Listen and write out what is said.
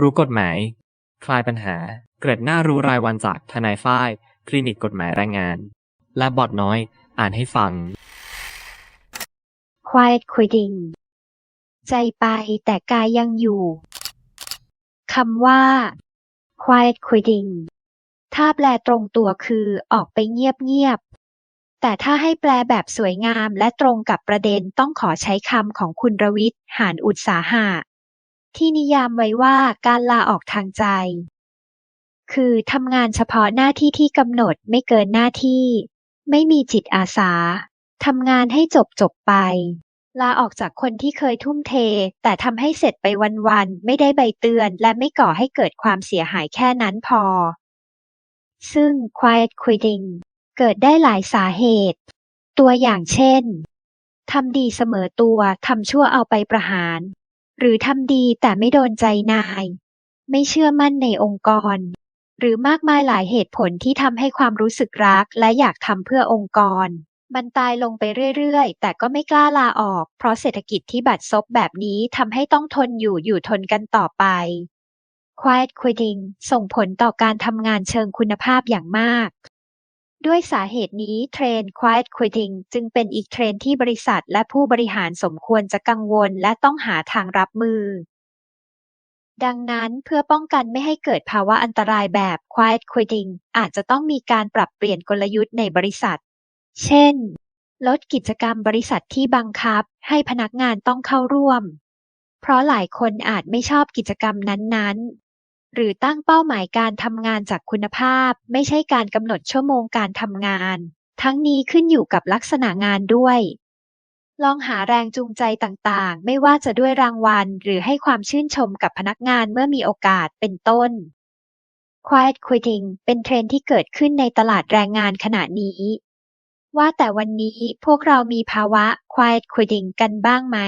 รู้กฎหมาย คลายปัญหา เกร็ดหน้ารู้รายวันจากทนายฝ้าย คลินิกกฎหมายแรงงาน และบอดน้อย อ่านให้ฟัง Quiet quitting ใจไปแต่กายยังอยู่คำว่า quiet quitting ถ้าแปลตรงตัวคือออกไปเงียบๆแต่ถ้าให้แปลแบบสวยงามและตรงกับประเด็นต้องขอใช้คำของคุณรวิทย์หานอุตสาหะ ที่นิยามไว้ว่าการลาออกทางใจ คือทำงานเฉพาะหน้าที่ที่กำหนดไม่เกินหน้าที่ ไม่มีจิตอาสาทำงานให้จบจบไป ลาออกจากคนที่เคยทุ่มเท แต่ทำให้เสร็จไปวันๆไม่ได้ใบเตือน และไม่ก่อให้เกิดความเสียหายแค่นั้นพอ ซึ่ง quiet quitting เกิดได้หลายสาเหตุ ตัวอย่างเช่นทำดีเสมอตัว ทำชั่วเอาไปประหาร หรือทำดีแต่ไม่โดนใจนาย ไม่เชื่อมั่นในองค์กร หรือมากมายหลายเหตุผลที่ทำให้ความรู้สึกรักและอยากทำเพื่อองค์กร มันตายลงไปเรื่อยๆ แต่ก็ไม่กล้าลาออก เพราะเศรษฐกิจที่บัดซบแบบนี้ทำให้ต้องทนอยู่อยู่ทนกันต่อไป Quiet quitting ส่งผลต่อการทำงานเชิงคุณภาพอย่างมาก ด้วยสาเหตุนี้เทรนด์ Quiet quitting จึงเป็นอีกเทรนด์ที่บริษัทและผู้บริหารสมควรจะกังวลและต้องหาทางรับมือ ดังนั้นเพื่อป้องกันไม่ให้เกิดภาวะอันตรายแบบ quiet quitting อาจจะต้องมีการปรับเปลี่ยนกลยุทธ์ในบริษัท เช่น ลดกิจกรรมบริษัทที่บังคับ ให้พนักงานต้องเข้าร่วม เพราะหลายคนอาจไม่ชอบกิจกรรมนั้นๆ หรือตั้งเป้าหมายการทำงานจากคุณภาพ ไม่ใช่การกำหนดชั่วโมงการทำงาน ทั้งนี้ขึ้นอยู่กับลักษณะงานด้วย ลองหาแรงจูงใจต่างๆ ไม่ว่าจะด้วยรางวัล หรือให้ความชื่นชมกับพนักงานเมื่อมีโอกาสเป็นต้น Quiet quitting เป็นเทรนด์ที่เกิดขึ้นในตลาดแรงงานขณะนี้ ว่าแต่วันนี้พวกเรามีภาวะ Quiet quitting กันบ้างไหม